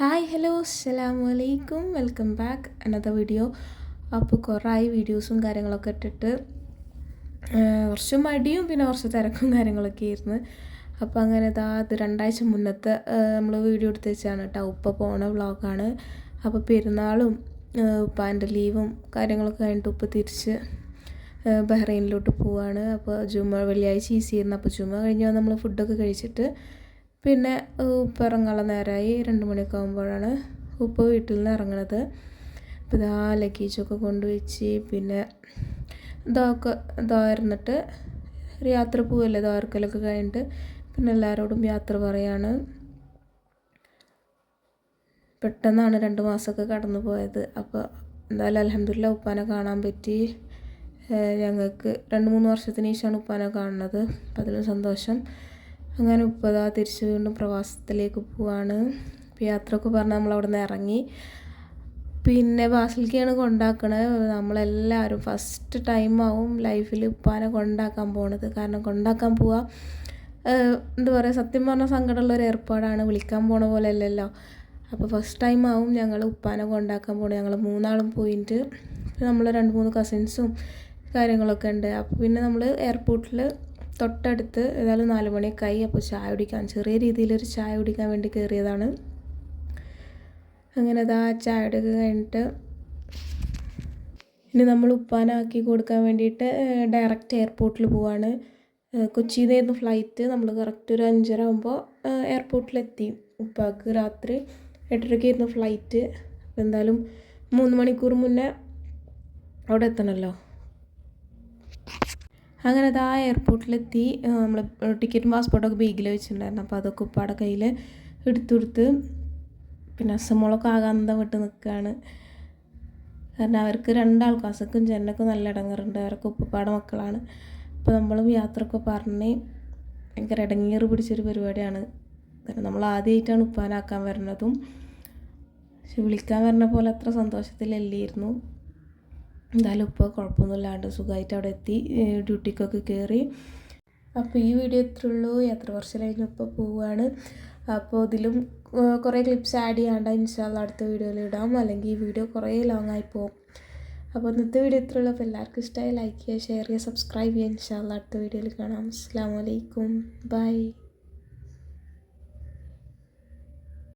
Hi hello അസ്സലാമു അലൈക്കും welcome back. Another video. അപ്പോൾ കുറേ വീഡിയോസും കാര്യങ്ങളൊക്കെ ഇട്ടിട്ട് കുറച്ച് മടിയും പിന്നെ കുറച്ച് തിരക്കും കാര്യങ്ങളൊക്കെ ആയിരുന്നു. അപ്പോൾ അങ്ങനെ ഇതാ അത് രണ്ടാഴ്ച മുന്നത്തെ നമ്മൾ വീഡിയോ എടുത്ത് വെച്ചാണ് കേട്ടോ ഉപ്പ പോണ വ്ളോഗാണ്. അപ്പോൾ പെരുന്നാളും ഉപ്പാന്റെ ലീവും കാര്യങ്ങളൊക്കെ കഴിഞ്ഞിട്ട് ഉപ്പ് തിരിച്ച് ബഹ്റൈനിലോട്ട് പോവാണ്. അപ്പോൾ ജുമ വെള്ളിയാഴ്ച ഈസി ആയിരുന്നു. അപ്പോൾ ജുമ കഴിഞ്ഞാൽ നമ്മൾ ഫുഡൊക്കെ കഴിച്ചിട്ട് പിന്നെ ഉപ്പ ഇറങ്ങാനുള്ള നേരമായി രണ്ട് മണിയൊക്കെ ആകുമ്പോഴാണ് ഉപ്പ വീട്ടിൽ നിന്ന് ഇറങ്ങണത്. അപ്പോൾ ഇതാ ലഗേജൊക്കെ കൊണ്ടുവച്ച് പിന്നെ ഇതൊക്കെ ഇതായിരുന്നിട്ട് യാത്ര പോവല്ലേ ദ്വാരക്കലൊക്കെ കഴിഞ്ഞിട്ട് പിന്നെ എല്ലാവരോടും യാത്ര പറയാണ്. പെട്ടെന്നാണ് രണ്ട് മാസമൊക്കെ കടന്നു പോയത്. അപ്പോൾ എന്തായാലും അലഹമില്ല ഉപ്പാനെ കാണാൻ പറ്റി. ഞങ്ങൾക്ക് രണ്ട് മൂന്ന് വർഷത്തിന് ശേഷമാണ് ഉപ്പാനെ കാണുന്നത്. അപ്പം അതിലും സന്തോഷം. അങ്ങനെ ഉപ്പതാ തിരിച്ച് വീണ്ടും പ്രവാസത്തിലേക്ക് പോവാണ്. യാത്രയൊക്കെ പറഞ്ഞ് നമ്മൾ അവിടെ നിന്ന് ഇറങ്ങി. പിന്നെ ബാസിലേക്കാണ് കൊണ്ടാക്കണത്. നമ്മളെല്ലാവരും ഫസ്റ്റ് ടൈമാവും ലൈഫിൽ ഉപ്പാനെ കൊണ്ടാക്കാൻ പോണത്. കാരണം കൊണ്ടാക്കാൻ പോവാ എന്താ പറയുക സത്യം പറഞ്ഞാൽ സങ്കടമുള്ള ഒരു ഏർപ്പാടാണ്. വിളിക്കാൻ പോണ പോലെ അല്ലല്ലോ അപ്പോൾ ഫസ്റ്റ് ടൈം ആവും ഞങ്ങൾ ഉപ്പാനെ കൊണ്ടാക്കാൻ പോണത്. ഞങ്ങൾ മൂന്നാളും പോയിട്ട് നമ്മൾ രണ്ട് മൂന്ന് കസിൻസും കാര്യങ്ങളൊക്കെ ഉണ്ട്. അപ്പോൾ പിന്നെ നമ്മൾ എയർപോർട്ടിൽ തൊട്ടടുത്ത് ഏതായാലും നാല് മണിയൊക്കെ ആയി അപ്പോൾ ചായ കുടിക്കാൻ ചെറിയ രീതിയിലൊരു ചായ കുടിക്കാൻ വേണ്ടി കയറിയതാണ്. അങ്ങനെ അതാ ചായ എടുക്കുക കഴിഞ്ഞിട്ട് ഇനി നമ്മൾ ഉപ്പാനാക്കി കൊടുക്കാൻ വേണ്ടിയിട്ട് ഡയറക്റ്റ് എയർപോർട്ടിൽ പോവാണ്. കൊച്ചിയിൽ നിന്നായിരുന്നു ഫ്ലൈറ്റ് നമ്മൾ കറക്റ്റ് ഒരു അഞ്ചര ആകുമ്പോൾ എയർപോർട്ടിലെത്തി ഉപ്പാക്ക് രാത്രി എട്ടരയ്ക്കായിരുന്നു ഫ്ലൈറ്റ് അപ്പോൾ എന്തായാലും മൂന്ന് മണിക്കൂർ മുന്നേ അവിടെ എത്തണമല്ലോ അങ്ങനെ അതാ എയർപോർട്ടിലെത്തി നമ്മൾ ടിക്കറ്റും പാസ്പോർട്ടൊക്കെ ബേഗിൽ വെച്ചിട്ടുണ്ടായിരുന്നു. അപ്പോൾ അതൊക്കെ ഉപ്പാടെ കയ്യിൽ എടുത്തു കൊടുത്ത് പിന്നെ അസമോളൊക്കെ ആകാന്ത വിട്ട് നിൽക്കുകയാണ് കാരണം അവർക്ക് രണ്ടാൾക്കും അസക്കും ജന്നക്കും നല്ല ഇടങ്ങറുണ്ട്. അവർക്ക് ഉപ്പപ്പാടെ മക്കളാണ്. അപ്പോൾ നമ്മളും യാത്രയൊക്കെ പറഞ്ഞ് ഭയങ്കര ഇടങ്ങേറ് പിടിച്ചൊരു പരിപാടിയാണ്. കാരണം നമ്മൾ ആദ്യമായിട്ടാണ് ഉപ്പാനാക്കാൻ വരുന്നതും. പക്ഷെ വിളിക്കാൻ വരുന്ന പോലെ അത്ര സന്തോഷത്തിലല്ലായിരുന്നു. എന്തായാലും ഇപ്പോൾ കുഴപ്പമൊന്നുമില്ലാണ്ട് സുഖമായിട്ട് അവിടെ എത്തി ഡ്യൂട്ടിക്കൊക്കെ കയറി. അപ്പോൾ ഈ വീഡിയോ ഇത്രേ ഉള്ളൂ. എത്ര വർഷം കഴിഞ്ഞ് ഇപ്പോൾ പോവുകയാണ് അപ്പോൾ ഇതിലും കുറേ ക്ലിപ്സ് ആഡ് ചെയ്യാണ്ട് ഇൻഷാല്ല അടുത്ത വീഡിയോയിൽ ഇടാം. അല്ലെങ്കിൽ ഈ വീഡിയോ കുറേ ലോങ് ആയി പോകും അപ്പോൾ ഇന്നത്തെ വീഡിയോ ഇത്രേ ഉള്ളൂ. അപ്പോൾ എല്ലാവർക്കും ഇഷ്ടമായി ലൈക്ക് ചെയ്യുക ഷെയർ ചെയ്യുക സബ്സ്ക്രൈബ് ചെയ്യുക. ഇൻഷാല്ല അടുത്ത വീഡിയോയിൽ കാണാം. അസ്സാം വലൈക്കും ബൈ